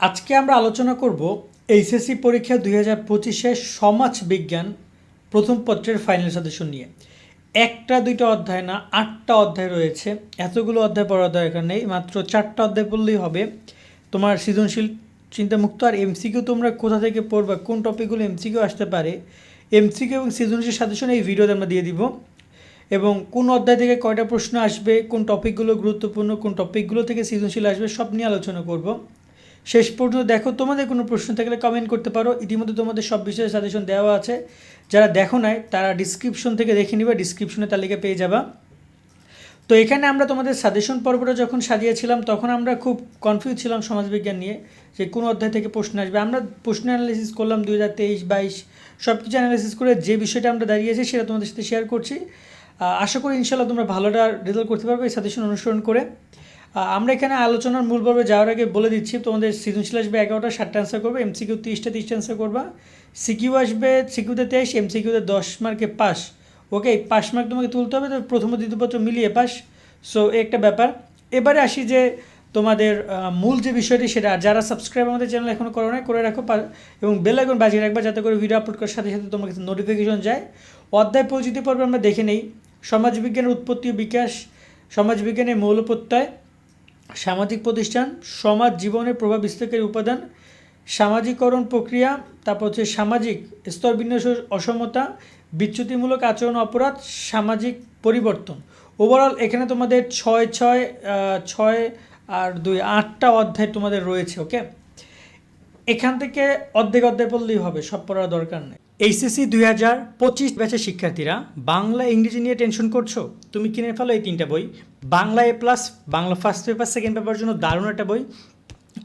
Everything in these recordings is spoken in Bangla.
আজকে আমরা আলোচনা করব এইচএসসি পরীক্ষা দুই হাজার পঁচিশে সমাজ বিজ্ঞান প্রথম পত্রের ফাইনাল সদস্য নিয়ে। একটা, দুইটা অধ্যায় না, আটটা অধ্যায় রয়েছে। এতগুলো অধ্যায় পড়ার দরকার নেই, মাত্র চারটা অধ্যায় পড়লেই হবে। তোমার সৃজনশীল, চিন্তামুক্ত আর এমসিকিউ তোমরা কোথা থেকে পড়বা, কোন টপিকগুলো এমসিকিউ আসতে পারে এমসিকিউ এবং সৃজনশীল সাজেশন এই ভিডিওতে আমরা দিয়ে দিব। এবং কোন অধ্যায় থেকে কয়টা প্রশ্ন আসবে, কোন টপিকগুলো গুরুত্বপূর্ণ, কোন টপিকগুলো থেকে সৃজনশীল আসবে, সব নিয়ে আলোচনা করব। শেষ পর্যন্ত দেখো, তোমাদের কোনো প্রশ্ন থাকলে কমেন্ট করতে পারো। ইতিমধ্যে তোমাদের সব বিষয়ে সাজেশন দেওয়া আছে। যারা দেখো নাই, তারা ডিসক্রিপশন থেকে দেখে নিবে ডিসক্রিপশনে তালিকা পেয়ে যাবা। তো এখানে আমরা তোমাদের সাজেশন পর্বটা যখন সাজিয়েছিলাম, তখন আমরা খুব কনফিউজ ছিলাম সমাজবিজ্ঞান নিয়ে, যে কোন অধ্যায় থেকে প্রশ্ন আসবে। আমরা প্রশ্ন অ্যানালিসিস করলাম দুই হাজার তেইশ, বাইশ সব কিছু অ্যানালিসিস করে যে বিষয়টা আমরা দাঁড়িয়েছি সেটা তোমাদের সাথে শেয়ার করছি। আশা করি ইনশাল্লাহ তোমরা ভালোটা রেজাল্ট করতে পারবে এই সাজেশন অনুসরণ করে। আমরা এখানে আলোচনার মূল পর্বে যাওয়ার আগে বলে দিচ্ছি, তোমাদের সৃজনশীল আসবে এগারোটা ষাটটা অ্যান্সার করবে এমসিকিউ তিরিশটা তিরিশটা অ্যান্সার করবা। সিকিউ আসবে সিকিউতে তেইশ এমসিকিউতে দশ মার্কে পাস ওকে পাস মার্ক তোমাকে তুলতে হবে, তো প্রথম ও দ্বিতীয় পত্র মিলিয়ে পাস সো একটা ব্যাপার। এবারে আসি যে তোমাদের মূল যে বিষয়টি সেটা যারা সাবস্ক্রাইব আমাদের চ্যানেল এখনও করো না করে রাখো এবং বেল আইকন বাজিয়ে রাখবা, যাতে করে ভিডিও আপলোড করার সাথে সাথে তোমার কাছে নোটিফিকেশন যায়। অধ্যায় পরিচিতি পর্বে আমরা দেখে নেই। সমাজবিজ্ঞানের উৎপত্তি ও বিকাশ, সমাজবিজ্ঞানের মৌল প্রত্যয় সামাজিক প্রতিষ্ঠান, সমাজ জীবনের প্রভাব বিস্তারকারী উপাদান সামাজিকরণ প্রক্রিয়া, তারপর হচ্ছে সামাজিক স্তরবিন্যাস ও অসমতা, বিচ্যুতিমূলক আচরণ অপরাধ, সামাজিক পরিবর্তন। ওভারঅল এখানে তোমাদের ছয় ছয় ছয় আর দুই, আটটা অধ্যায় তোমাদের রয়েছে ওকে এখান থেকে অর্ধেক অধ্যায় পড়লেই হবে, সব পড়ার দরকার নেই। এইচএসসি দুই হাজার পঁচিশ ব্যাচের শিক্ষার্থীরা বাংলা, ইংরেজি নিয়ে টেনশন করছ? তুমি কিনে ফেলো এই তিনটা বই। Bangla A plus Bangla first paper second paper জন্য দারুণ একটা বই।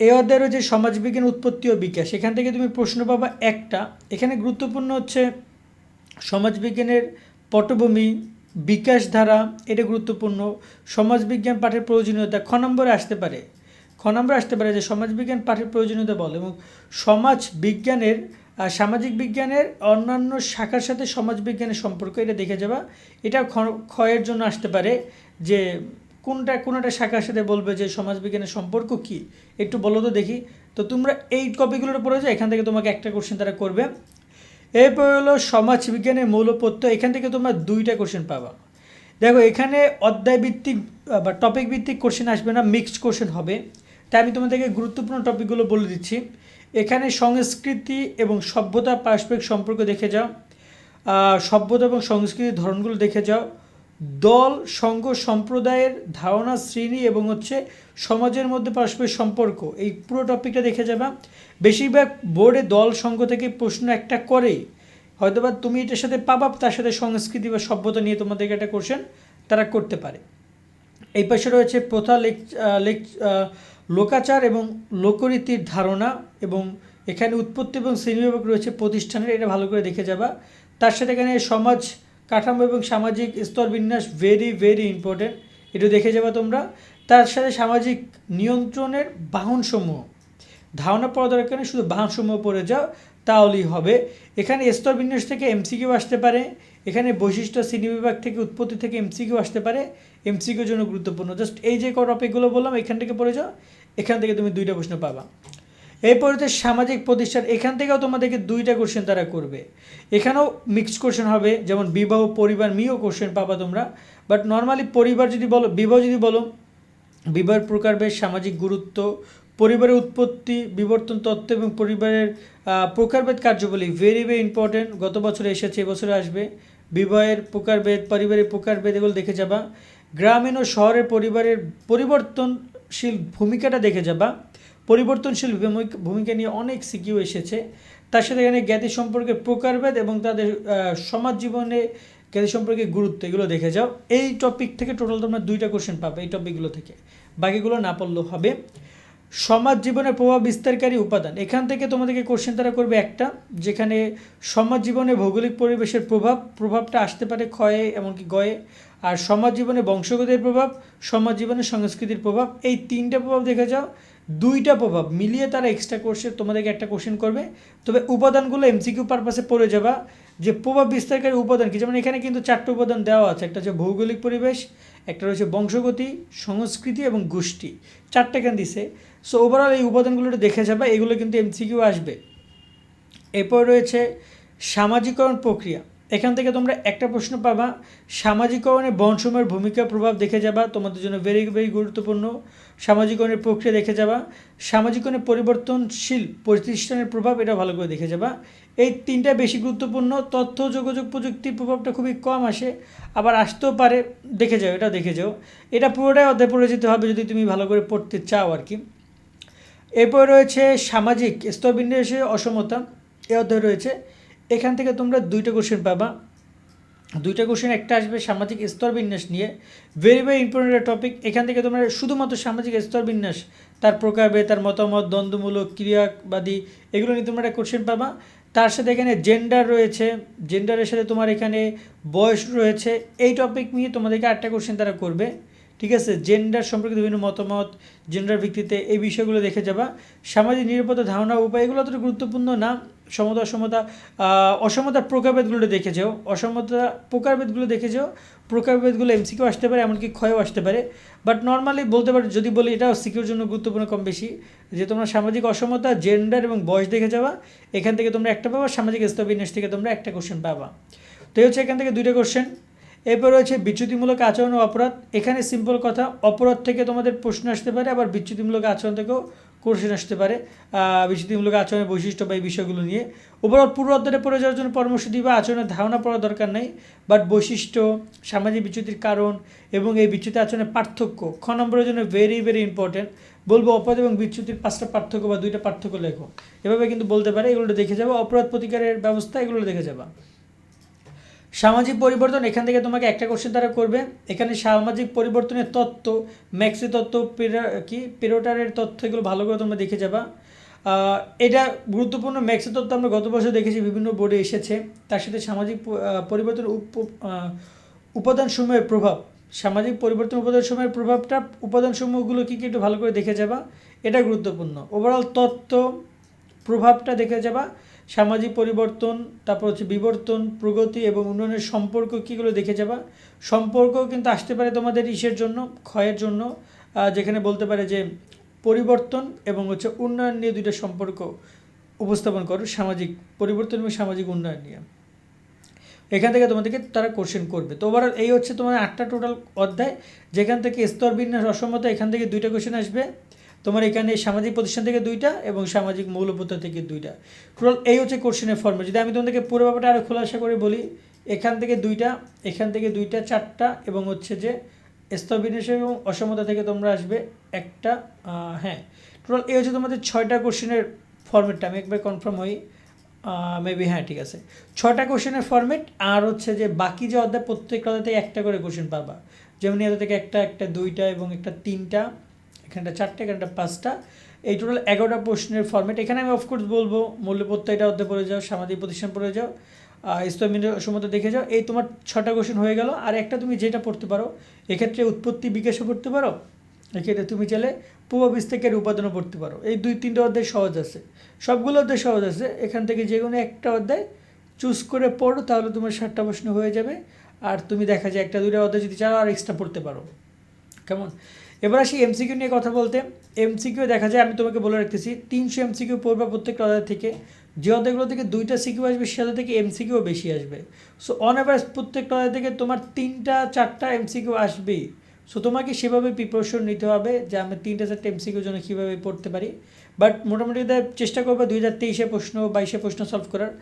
এই অধ্যায়ের রয়েছে সমাজবিজ্ঞান উৎপত্তি ও বিকাশ, এখান থেকে তুমি প্রশ্ন পাবা একটা। এখানে গুরুত্বপূর্ণ হচ্ছে সমাজবিজ্ঞানের পটভূমি বিকাশ ধারা এটা গুরুত্বপূর্ণ। সমাজবিজ্ঞান পাঠের প্রয়োজনীয়তা খ নম্বরে আসতে পারে। খ নম্বরে আসতে পারে যে সমাজবিজ্ঞান পাঠের প্রয়োজনীয়তা বল এবং সমাজ বিজ্ঞানের সামাজিক বিজ্ঞানের অন্যান্য শাখার সাথে সমাজবিজ্ঞানের সম্পর্ক, এটা দেখে যাবা। এটা ক্ষয়ের জন্য আসতে পারে যে কোনটা কোন একটা শাখার সাথে বলবে যে সমাজবিজ্ঞানের সম্পর্ক কি? একটু বলো তো দেখি। তো তোমরা এই কপিগুলোর যাও এখান থেকে তোমাকে একটা কোশ্চেন তারা করবে। এরপর হলো সমাজবিজ্ঞানের মৌলপত্য এখান থেকে তোমরা দুইটা কোশ্চেন পাবা। দেখো, এখানে অধ্যায় ভিত্তিক বা টপিক ভিত্তিক কোশ্চেন আসবে না মিক্সড কোশ্চেন হবে। তাই আমি তোমাদেরকে গুরুত্বপূর্ণ টপিকগুলো বলে দিচ্ছি। এখানে সংস্কৃতি এবং সভ্যতা পারস্পরিক সম্পর্ক দেখে যাও। সভ্যতা এবং সংস্কৃতির ধরনগুলো দেখে যাও। দল, সংঘ, সম্প্রদায়ের ধারণা, শ্রেণি এবং হচ্ছে সমাজের মধ্যে পারস্পরিক সম্পর্ক, এই পুরো টপিকটা দেখে যাবা। বেশিরভাগ বোর্ডে দল, সংঘ থেকে প্রশ্ন একটা করেই হয়তোবা তুমি এটার সাথে পাবা, তার সাথে সংস্কৃতি বা সভ্যতা নিয়ে তোমাদেরকে একটা কোশ্চেন তারা করতে পারে। এই পাশে রয়েছে প্রথা লেক লেক লোকাচার এবং লোকরীতির ধারণা এবং এখানে উৎপত্তি এবং শ্রেণীবিভাগ রয়েছে প্রতিষ্ঠানের, এটা ভালো করে দেখে যাবা। তার সাথে এখানে সমাজ কাঠামো এবং সামাজিক স্তর বিন্যাস ভেরি ভেরি ইম্পর্টেন্ট এটা দেখে যাবা তোমরা। তার সাথে সামাজিক নিয়ন্ত্রণের বাহনসমূহ। ধারণা পড়া দরকার নেই, শুধু বাহনসমূহ পড়ে যাও, তাহলেই হবে। এখানে স্তর বিন্যাস থেকে এমসিকিউ আসতে পারে। এখানে বৈশিষ্ট্য, শ্রেণি বিভাগ থেকে উৎপত্তি থেকে এমসিকিউ আসতে পারে। এমসিকিউর জন্য গুরুত্বপূর্ণ। জাস্ট এই যে টপিকগুলো বললাম, এখান থেকে পড়ে যাও। এখান থেকে তুমি দুইটা প্রশ্ন পাবা। এরপর হচ্ছে সামাজিক প্রতিষ্ঠান, এখান থেকেও তোমাদেরকে দুইটা কোশ্চেন তারা করবে। এখানেও মিক্সড কোশ্চেন হবে, যেমন বিবাহ পরিবার নিয়েও কোশ্চেন পাবা তোমরা। বাট নর্মালি পরিবার যদি বলো, বিবাহ যদি বলো, বিবাহের প্রকারভেদ সামাজিক গুরুত্ব, পরিবারের উৎপত্তি, বিবর্তন তত্ত্ব এবং পরিবারের প্রকারভেদ কার্যবলী ভেরি ভেরি ইম্পর্টেন্ট গত বছরে এসেছে এবছরে আসবে। বিবাহের প্রকারভেদ পারিবারিক প্রকারভেদ এগুলো দেখে যাবা। গ্রামীণ ও শহরের পরিবারের পরিবর্তনশীল ভূমিকাটা দেখে যাবা। পরিবর্তনশীল ভূমিক- নিয়ে অনেক সিকিউ এসেছে। তার সাথে এখানে জ্ঞাতি সম্পর্কে প্রকারভেদ এবং তাদের সমাজ জীবনে জ্ঞাতি সম্পর্কে গুরুত্ব, এগুলো দেখে যাও। এই টপিক থেকে টোটাল তোমরা দুইটা কোশ্চেন পাবে এই টপিকগুলো থেকে। বাকিগুলো না পড়লেও হবে। সমাজ জীবনে প্রভাব বিস্তারকারী উপাদান। এখান থেকে তোমাদেরকে কোশ্চেন তারা করবে একটা, যেখানে সমাজ জীবনে ভৌগোলিক পরিবেশের প্রভাব, প্রভাবটা আসতে পারে ক্ষয়ে, এমনকি গয়ে। আর সমাজ জীবনে বংশগতির প্রভাব, সমাজ জীবনে সংস্কৃতির প্রভাব, এই তিনটা প্রভাব দেখে যাও। দুইটা প্রভাব মিলিয়ে তারা এক্সট্রা কোর্সে তোমাদেরকে একটা কোশ্চেন করবে। তবে উপাদানগুলো এমসিকিউ পারপাসে পড়ে যাবা, যে প্রভাব বিস্তারকারী উপাদান কি? যেমন এখানে কিন্তু চারটে উপাদান দেওয়া আছে, একটা হচ্ছে ভৌগোলিক পরিবেশ, একটা রয়েছে বংশগতি, সংস্কৃতি এবং গোষ্ঠী। চারটে এখানে দিছে? সো ওভারঅল এই উপাদানগুলো দেখে যাবা, এগুলো কিন্তু এমসিকিউ আসবে। এরপর রয়েছে সামাজিকরণ প্রক্রিয়া। এখান থেকে তোমরা একটা প্রশ্ন পাবা, সামাজিকরণে বনসময়ের ভূমিকা, প্রভাব দেখে যাবা, তোমাদের জন্য ভেরি ভেরি গুরুত্বপূর্ণ। সামাজিকরণের প্রক্রিয়া দেখে যাবা সামাজিকরণে পরিবর্তনশীল প্রতিষ্ঠানের প্রভাব এটা ভালো করে দেখে যাবা। এই তিনটা বেশি গুরুত্বপূর্ণ, তথ্য, যোগাযোগ প্রযুক্তির প্রভাবটা খুবই কম আসে, আবার আসতেও পারে, দেখে যাও, এটা দেখে যাও। এটা পুরোটাই অধ্যায় পড়ে যেতে হবে যদি তুমি ভালো করে পড়তে চাও আর কি। এরপর রয়েছে সামাজিক স্তরবিন্যাসে অসমতা, এ অধ্যায় রয়েছে এখান থেকে তোমরা দুইটা কোশ্চেন পাবা। দুইটা কোশ্চেন একটা আসবে সামাজিক স্তরবিন্যাস নিয়ে। ভেরি ভেরি ইম্পর্টেন্ট টপিক এখান থেকে তোমরা শুধুমাত্র সামাজিক স্তরবিন্যাস তার প্রকারভেদ, তার মতামত, দ্বন্দ্বমূলক, ক্রিয়াবাদী, এগুলো নিয়ে তোমরা একটা কোশ্চেন পাবা। তার সাথে এখানে জেন্ডার রয়েছে। জেন্ডারের সাথে তোমার এখানে বয়স রয়েছে। এই টপিক নিয়ে তোমাদেরকে আটটা কোশ্চেন তারা করবে। ঠিক আছে? জেন্ডার সম্পর্কিত বিভিন্ন মতামত জেন্ডার ভিত্তিতে এই বিষয়গুলো দেখে যাবা। সামাজিক নিরাপত্তা ধারণা উপায়, এগুলো অতটা গুরুত্বপূর্ণ না। সমতা, অসমতা অসমতার প্রকারভেদগুলো দেখে যাও। অসমতা প্রকারভেদগুলো দেখে যাও। প্রকারভেদগুলো এমসিকিউ আসতে পারে, এমনকি ক্ষয়ও আসতে পারে। বাট নর্মালি বলতে পারো, যদি বলি এটাও সিকিউর জন্য গুরুত্বপূর্ণ কম বেশি, যে তোমরা সামাজিক অসমতা জেন্ডার এবং বয়স দেখে যাবা। এখান থেকে তোমরা একটা পাবা, সামাজিক স্তরবিন্যাস থেকে তোমরা একটা কোশ্চেন পাবা। তো এই হচ্ছে এখান থেকে দুইটা কোশ্চেন এরপর রয়েছে বিচ্যুতিমূলক আচরণ ও অপরাধ। এখানে সিম্পল কথা, অপরাধ থেকে তোমাদের প্রশ্ন আসতে পারে, আবার বিচ্যুতিমূলক আচরণ থেকেও কোশ্চেন আসতে পারে। বিচ্যুতিমূলক আচরণের বৈশিষ্ট্য বা এই বিষয়গুলো নিয়ে। ওভারঅল পুরো অধ্যায়ে পড়ে যাওয়ার জন্য পরামর্শ দিবা আচরণের ধারণা পড়ার দরকার নেই বাট বৈশিষ্ট্য, সামাজিক বিচ্যুতির কারণ এবং এই বিচ্যুতি আচরণের পার্থক্য। খ নম্বরের জন্য ভেরি ভেরি ইম্পর্টেন্ট বলব অপরাধ এবং বিচ্যুতির পাঁচটা পার্থক্য বা দুইটা পার্থক্য লেখো। এভাবে কিন্তু বলতে পারে, এগুলো দেখে যাব। অপরাধ প্রতিকারের ব্যবস্থা, এগুলো দেখে যাবা। সামাজিক পরিবর্তন, এখান থেকে তোমাকে একটা কোশ্চেন তারা করবে। এখানে সামাজিক পরিবর্তনের তত্ত্ব ম্যাক্সি তত্ত্ব কি? পেরোটারের তথ্য এগুলো ভালো করে তোমরা দেখে যাবা। এটা গুরুত্বপূর্ণ ম্যাক্সি তত্ত্ব আমরা গত বছর দেখেছি, বিভিন্ন বোর্ডে এসেছে। তার সাথে সামাজিক পরিবর্তন উপাদানসমূহের প্রভাব। সামাজিক পরিবর্তন উপাদানসমূহের প্রভাবটা, উপাদানসমূহগুলো কী কী একটু ভালো করে দেখে যাবা। এটা গুরুত্বপূর্ণ। ওভারঅল তত্ত্ব, প্রভাবটা দেখে যাবা। সামাজিক পরিবর্তন, তারপর হচ্ছে বিবর্তন, প্রগতি এবং উন্নয়নের সম্পর্ক কীগুলো দেখে যাবা? সম্পর্ক কিন্তু আসতে পারে তোমাদের ইসের জন্য, ক্ষয়ের জন্য যেখানে বলতে পারে যে পরিবর্তন এবং হচ্ছে উন্নয়ন নিয়ে দুইটা সম্পর্ক উপস্থাপন করো, সামাজিক পরিবর্তন এবং সামাজিক উন্নয়ন নিয়ে। এখান থেকে তোমাদেরকে তারা কোশ্চেন করবে। তো ওভারঅল এই হচ্ছে তোমার আটটা টোটাল অধ্যায়। যেখান থেকে স্তর বিন্যাস অসমতা এখান থেকে দুইটা কোশ্চেন আসবে। তোমার এখানে সামাজিক প্রতিষ্ঠান থেকে দুইটা এবং সামাজিক মৌলবোধতা থেকে দুইটা। টোটাল এই হচ্ছে কোশ্চেনের ফর্মে যদি আমি তোমাদেরকে পুরো ব্যাপারটা আরও খোলাসা করে বলি, এখান থেকে দুইটা, এখান থেকে দুইটা, চারটা এবং হচ্ছে যে স্তর এবং অসমতা থেকে তোমরা আসবে একটা হ্যাঁ। টোটাল এই হচ্ছে তোমাদের ছয়টা কোশ্চেনের ফর্মেটটা আমি একবার কনফার্ম হই। মেবি হ্যাঁ ঠিক আছে। ছটা কোশ্চেনের ফর্মেট আর হচ্ছে যে বাকি যে অধ্যায় প্রত্যেকটা অধ্যায় থেকে একটা করে কোশ্চেন পাবা। যেমন এদের থেকে একটা একটা, দুইটা এবং একটা তিনটা। এখানটা চারটে, এখানটা পাঁচটা। এই টোটাল এগারোটা প্রশ্নের ফর্মেট এখানে আমি অফকোর্স বলব, মূল্য এটা অধ্যায় পড়ে যাও সামাজিক প্রতিষ্ঠান পড়ে যাও ইসলামিনের সময় দেখে যাও। এই তোমার ছটা কোশ্চেন হয়ে গেল। আর একটা তুমি যেটা পড়তে পারো, এক্ষেত্রে উৎপত্তি বিকাশও পড়তে পারো, এক্ষেত্রে তুমি চাইলে পূর্ববিস্তাকের উপাদানও পড়তে পারো। এই দুই, তিনটে অধ্যায় সহজ আছে। সবগুলো অধ্যায় সহজ আছে। এখান থেকে যে কোনো একটা অধ্যায় চুজ করে পড়ো, তাহলে তোমার ষাটটা প্রশ্ন হয়ে যাবে। আর তুমি দেখা যায় একটা, দুইটা অধ্যায় যদি চাও, আর এক্সট্রা পড়তে পারো। কেমন? এবার আসি এমসিকিউ নিয়ে কথা বলতে। এমসিকিউ দেখা যায়, আমি তোমাকে বলে রাখতেছি, তিনশো এমসিকিউ পড়বে প্রত্যেকটা অধ্যায় থেকে, যে অধ্যায়গুলো থেকে দুইটা সিকিউ আসবে সে থেকে এমসিকিউ বেশি আসবে। সো অন অ্যাভারেজ প্রত্যেকটা অধ্যায় থেকে তোমার তিনটা, চারটা এমসিকিউ আসবেই। সো তোমাকে সেভাবে প্রিপারেশন নিতে হবে যে আমি তিনটা, চারটে এমসিকিউর জন্য কীভাবে পড়তে পারি। বাট মোটামুটি চেষ্টা করবে দুই হাজার তেইশে প্রশ্ন, বাইশে প্রশ্ন সলভ করার।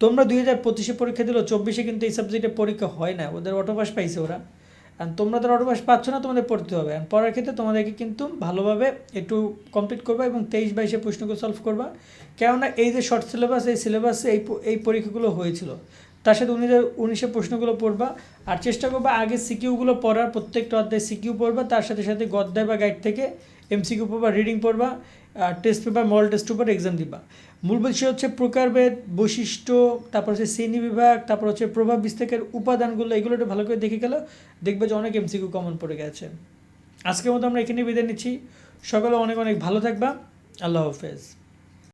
তোমরা দুই হাজার পঁচিশে পরীক্ষা দিলেও চব্বিশে কিন্তু এই সাবজেক্টে পরীক্ষা হয় না, ওদের অটোপাস পাইছে ওরা। আর তোমরা তো অটোপাস পাচ্ছ না তোমাদের পড়তে হবে। আর পড়ার ক্ষেত্রে তোমাদেরকে কিন্তু ভালোভাবে একটু কমপ্লিট করবা এবং তেইশ বাইশে প্রশ্নগুলো সলভ করবা। কেননা এই যে শর্ট সিলেবাস এই সিলেবাসে এই এই পরীক্ষাগুলো হয়েছিল। তার সাথে উনিশ উনিশের প্রশ্নগুলো পড়বা, আর চেষ্টা করবা আগে সিকিউগুলো পড়ার প্রত্যেকটা অধ্যায় সিকিউ পড়বা, তার সাথে সাথে গদ্যায় বা গাইড থেকে এমসিকিউ পড়বা রিডিং পড়বা, আর test paper model test paper exam দিবা। মূল বিষয় হচ্ছে প্রকারভেদ, বৈশিষ্ট্য, তারপর হচ্ছে শ্রেণি বিভাগ, তারপর হচ্ছে প্রভাব বিস্তারের উপাদানগুলো, এগুলো একটু ভালো করে দেখে গেলে দেখবে যে অনেক এমসিকিউ কমন পড়ে গেছে। আজকের মতো আমরা এখানে বিদায় নিচ্ছি। সকলে অনেক অনেক ভালো থাকবা। আল্লাহ হাফেজ।